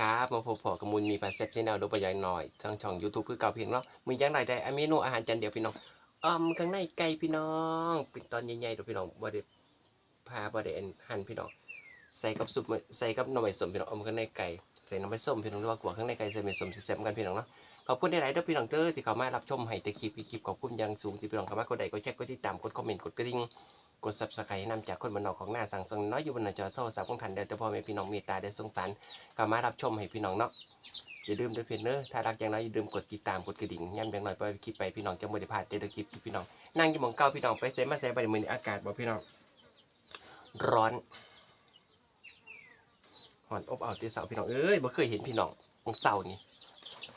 ครับมาพบพอกับมูลมีพาเซฟชแนลดูประหยัดหน่อยทางช่อง YouTube คือเก่าเพียงเนาะมีอย่างไรได้อะเมนูอาหารจานเดียวพี่น้องอ้อมข้างในไก่พี่น้องเป็นตอนใหญ่ๆเดูพี่น้องบ่ได้พาบ่ได้อันหั่นพี่น้องใส่กับซุปใส่กับหน่อไม้ส้มพี่น้องอ้อมข้างในไก่ใส่น่อไม้ส้มพี่น้องหรือว่ากลัวข้างในไก่ใส่หน่อไม้ส้มแซ่บๆกันพี่น้องเนาะขอบคุณหลายๆเด้อพี่น้องเด้อที่เข้ามารับชมให้แต่คลิปคลิปขอบคุณอย่างสูงที่พี่น้องเข้ามากดไลค์กดแชร์กดติดตามกดคอมเมนต์กดกระดิ่ง กด subscribe นำจากคนบนนอกของหน้าสั่งสงน้อยอยู่บนหน้าจอโทรศัพท์ของท่านเดียวแต่พ่อแม่พี่น้องเมตตาได้สงสารก็มารับชมให้พี่น้องเนาะอย่าลืมด้วยเพียงเนอะถ้ารักอย่างน้อยอย่าลืมกดติดตามกดกระดิ่งย้ำอย่างน้อยไปคลิปไปพี่น้องจะไม่ได้พลาดเด็ดคลิปที่พี่น้องนั่งอยู่มองเก้าพี่น้องไปเซมาเซไปมือนี้อากาศบ่พี่น้องร้อนหอนอบอ้าวที่เสาพี่น้องเอ้ยบ่เคยเห็นพี่น้องของเสานี่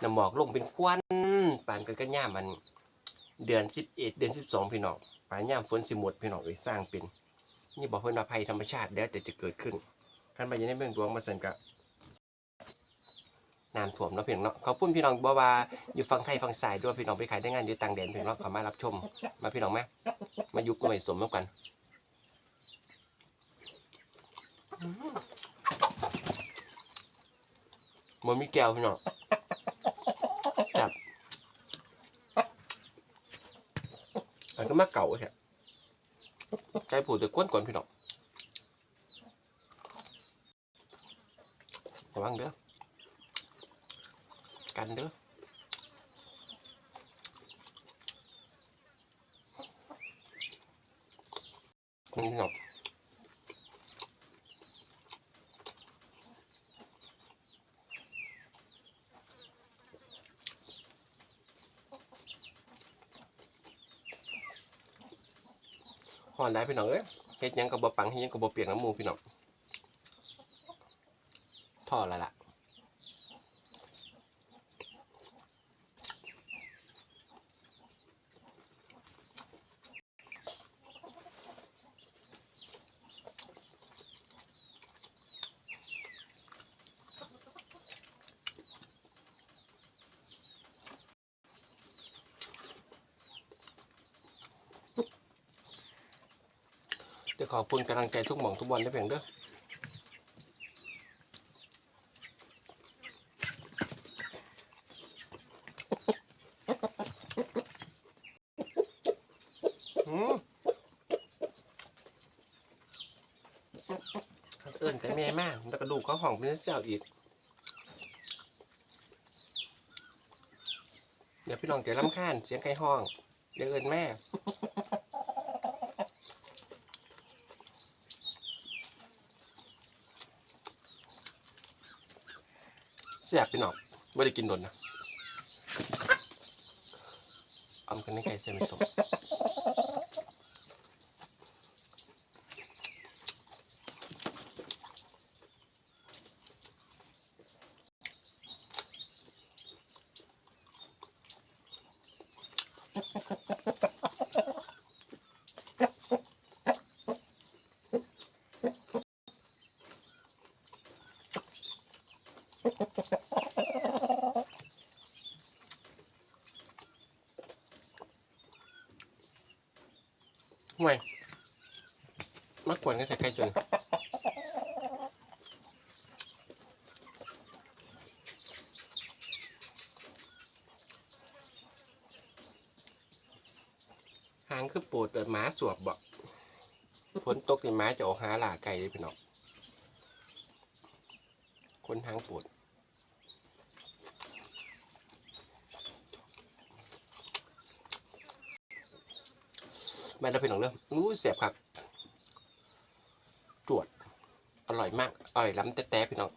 น้ำหมอกลงเป็นควันปานกันก็ย่ามันเดือน11 เดือน 12 พี่น้อง ปลายย่ามฝนสิหมดพี่น้องเอ้ยสร้างเป็น นี่บอกเพิ่นว่าภัยธรรมชาติแล้วแต่จะเกิดขึ้นคันไปยังในเมืองหลวงมาสั่นกะน้ำท่วมเนาะพี่น้องเนาะขอบคุณพี่น้องบ่ว่าอยู่ฝั่งไทยฝั่งสายด้วยพี่น้องไปขายได้งานอยู่ต่างแดนพี่น้องเขามารับชมมาพี่น้องมามมายุบหน่วยสมร่วกันมันมีแก้วพี่น้องจับอัน ก็มาเก่าใช่ใจผูดแต่ก้นก่อนพี่น้องระวังเด้อ กันเด้อนี่พี่น้อง อนได้พี่น้องเอ้ยเฮ็ดหยังกับบปังเฮ็ดหยังกับบเปียกน้ำมูพี่น้องพอแล้วล่ะ เดี๋ยวขอบคุณกำลังใจทุกหม่องทุกวันได้เพียงเด้อหืมเอินแต่แม่มากแล้วก็ดูเขาห้องเป็นเจ้าอีก เดี๋ยวพี่น้องจะรำคาญเสียงไก่ห้องเดี๋ยวเอินแม่ แสบพี่น้องไม่ได้กินโดนนะเอำกันในไก่เส้นไม่สม ห่วยมากกวนก็ใส่ไก่จนหางคือปวดแบบหม้าสวบบอกฝนตกในหม้าจะออกหาหล่าไก่เลยพี่น้องคนหางปวด ม่ได้เป็นของเรื่องอู้เสียบครับ จวด อร่อยมาก อร่อยล้ำแต้ๆพี่น้อง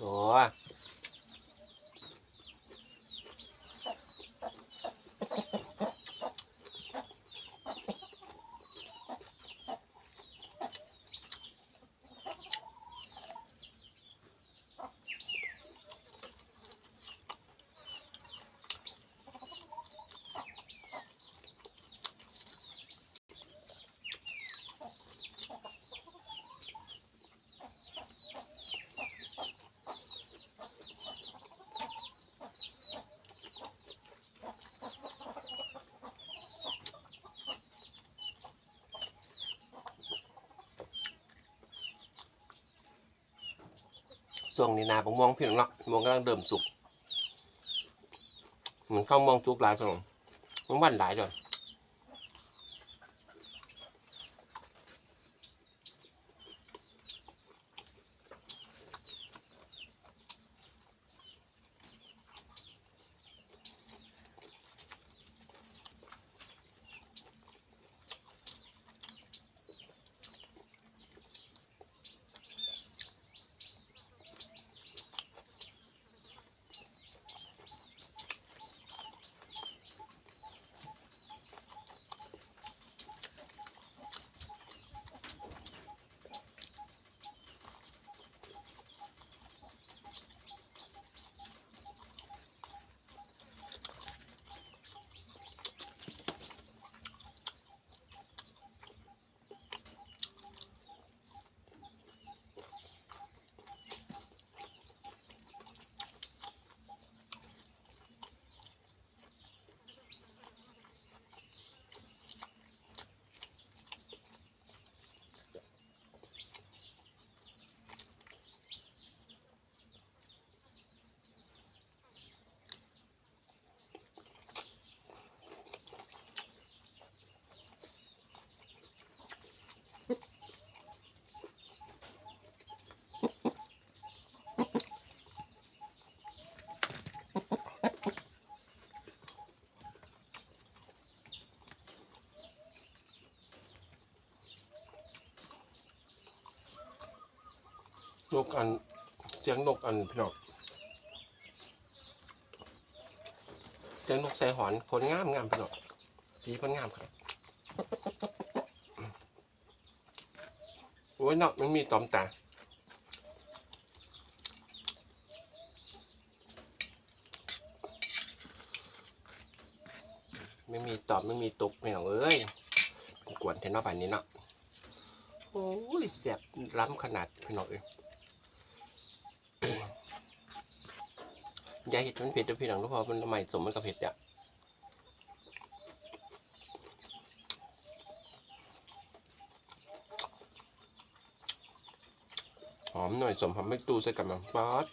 โอ้ ช่วงนี้นาบักม่วงพี่น้องเนาะม่วงกำลังเดิมสุกเหมันเข้าวม่วงสุกหลายพี่น้องมันวันหลายด้วย กอันเสียงนกอันพี่น้องเสียงนกใส่หอนคนงามงามพี่น้องสีคนงามครับโอ้ยนาะมันมีตอมตาไม่มีตอบไม่มีตุกพี่น้องเอ้ยเป็นกวนเทนนอกแบบนี้เนาะโอ้ยเสียบล้ำขนาดพี่น้องเอ้ย ยาเห็ดมันเผ็ดเด้วยพี่น้องทุกพอมันใหม่สมมันกับเผ็ดอะหอมหน่อยสมทำไม่ตูใส่กับมันป๊อด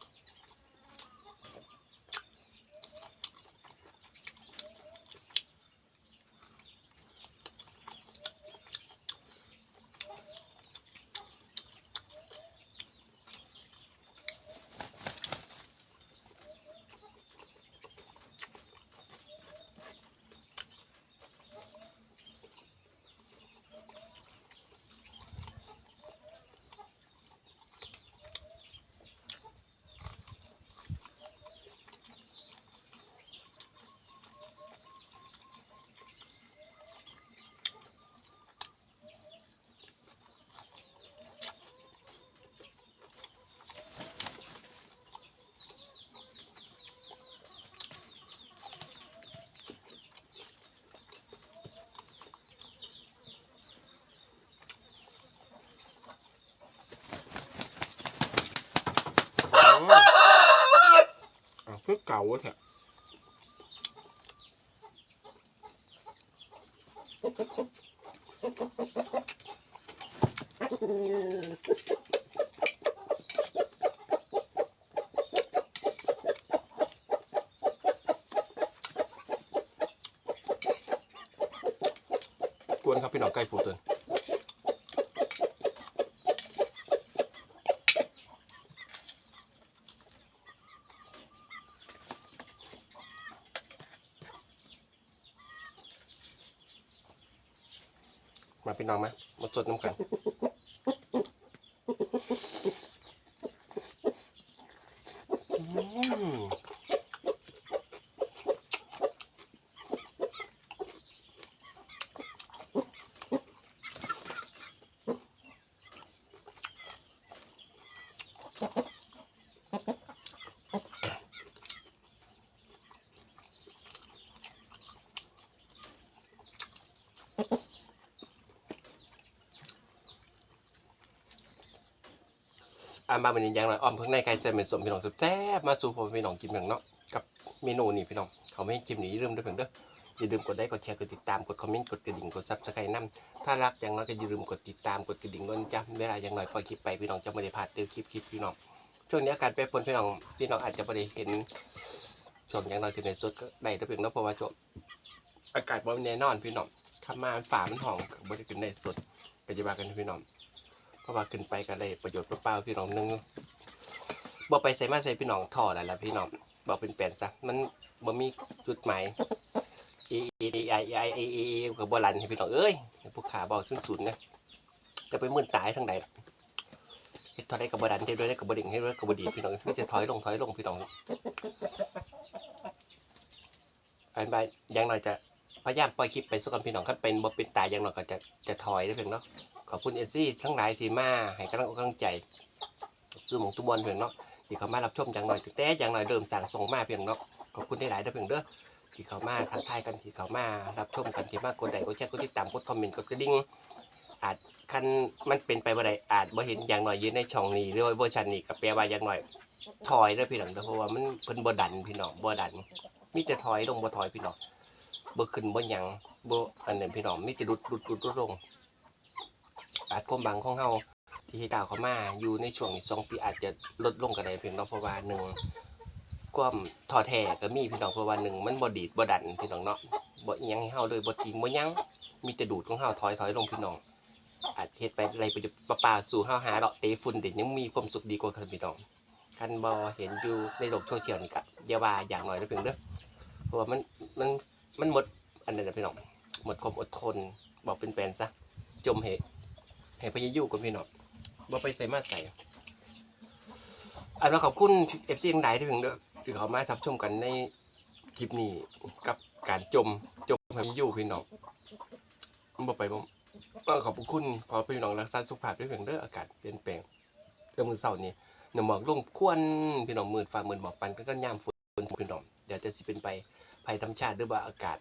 เก่าแท้กวนครับพี่น้องไก่ปูเติน พี่น้องมามาจดน้ำกัน อืมอ่ามาวันนี้ยังไงอ้อมเพิ่งในไก่เซนเป็นสมพี่น้องแซ่บมาสู่ผมพี่น้องกินอย่างเนาะกับเมนูนี่พี่น้องเขาไม่ให้จิ้มนี่อย่าลืมด้วยเพื่อนเด้ออย่าลืมกดไลค์กดแชร์กดติดตามกดคอมเมนต์กดกระดิ่งกดซับสไครต์นำถ้ารักอย่างน้อยก็อย่าลืมกดติดตามกดกระดิ่งด้วยนจ้ะเวลาอย่างน้อยปล่อยคลิปไปพี่น้องจะไม่ได้พลาดเจอคลิปคลิปพี่น้องช่วงนี้อากาศแปรปรวนพี่น้องพี่น้องอาจจะไม่ได้เห็นช่วงอย่างเราที่ในสุดก็ได้แต่เพียงแล้วเพราะว่าช่วงอากาศบ่แน่นอนพี่น้องขับมาฝ่ามันห้องก็บ่ได้ขึ้นได้สุดก็จะว่ากันพี่น้อง เพราะว่าขึ้นไปก็ได้ประโยชน์เปล่าๆพี่น้องนึงบ่ไปใส่มาใส่พี่น้องท่อแล้วล่ะพี่น้องบอกเป็นแปลนซะมันบ่มีจุดหมายเอเอเอไอไอเอเอเอกับบ่ลันพี่น้องเอ้ยพวกขาบอกศูนย์ศูนนะจะไปมื่นตายทั้งใดเฮ็ดท่าไรกับบ่ดันเฮ็ดด้วยได้กับบ่ดิ่งเฮ็ดด้วยกับบ่ดีพี่น้องไม่จะถอยลงถอยลงพี่น้องอันไปย่างน้อยจะพยายามปล่อยคลิปไปสักก่อนพี่น้องคันเป็นบ่เป็นตายย่างน้อยก็จะจะถอยได้เพียงเนาะ อบคุณเอซี่ทั้งหลายที่มาให้กำลังอกกำลังใจสู้หมองทุบอลเพียงเนาะที่เขามารับชมอย่างหน้อยแต่อย่างหน้อยเริ่มสั่งส่งมาเพียงเนาะขอบคุณได้หลายได้อเพียงเด้อที่เขามาทักทายกันที่เขามารับชมกันที่มากกดไลค์กดแชร์กดติดตามกดคอมเมนต์กดกระดิ่งอาจคันมันเป็นไปบ่ได้อาจบ่เห็นอย่างหน่อยยืนในช่องนี้หรือว่าเวอร์ชันนี้ก็แปลว่าอย่างหน่อยถอยเด้อพี่น้องเด้อเพราะว่ามันเพิ่นบ่ดันพี่น้องบ่ดันมีแต่ถอยลงบ่ถอยพี่น้องบ่ขึ้นบ่หยังบ่อันนั้นพี่น้องมีแต่ดุดดุดดุดดุดลง อาจความบังของเฮาที่ก้าวเข้ามาอยู่ในช่วงสองปีอาจจะลดลงก็ได้พี่น้องเพราะว่าหนึ่งความท้อแท้ก็มีพี่น้องเพราะว่าหนึ่งมันบ่ดีดบ่ดันพี่น้องเนาะบ่อิหยังให้เฮาเลยบ่ติงบ่หยังมีแต่ดูดของเฮาถอยถอยลงพี่น้องอาจเฮ็ดไปอะไรไปปะปาสู่เฮาหาดอกเตะฝุ่นเด็ดยังมีความสุขดีกว่ากันพี่น้องคันบ่เห็นอยู่ในโลกโซเชียลนี่ก็อย่าว่าอย่างน้อยเด้อเพียงเด้อเพราะว่ามันมันมันหมดอันนั้นนะพี่น้องหมดความอดทนบอกเป็นแปลนซะจมเหตุ ให้พยายุกันพี่น้องบ่ไปใส่มาใส่อันว่าขอบคุณ FC ทั้งหลายที่เพียงเด้อที่เขามาทับชมกันในคลิปนี้กับการจมจมพายุพี่น้องบ่ไปบ่เออขอบคุณขอพี่น้องรักษาสุขภาพด้วยเพียงเด้ออากาศเปลี่ยนแปลงเรื่องมือเศร้านี่น้ำหมอกลงควนพี่น้องมื่นฟ้ามื่นหมอกปันก็ยามฝนพี่น้องเดี๋ยวจะสิเป็นไปภัยธรรมชาติหรือว่าอากาศ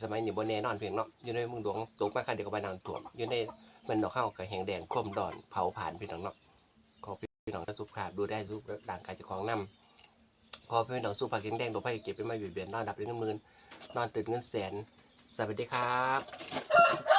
สมัยนี้บนแน่นอนเพียงเนาะอยู่ในเมืองหลวงตกมาค่ะเดี๋ยวก็ไปน้ำท่วมอยู่ในมันดอกข้าวกับแหงแดงคว่มดอนเผาผ่านพี่น้องเนาะขอพี่น้องรักษาสุขภาพดูได้สุขร่างกายเจ้าของน้ำพอพี่น้องสู้ผักแข็งแดงตัวไผ่เก็บไปมาเบียดเบียนนอนดับเป็นเงินมื่นนอนตื่นเงินแสนสวัสดีครับ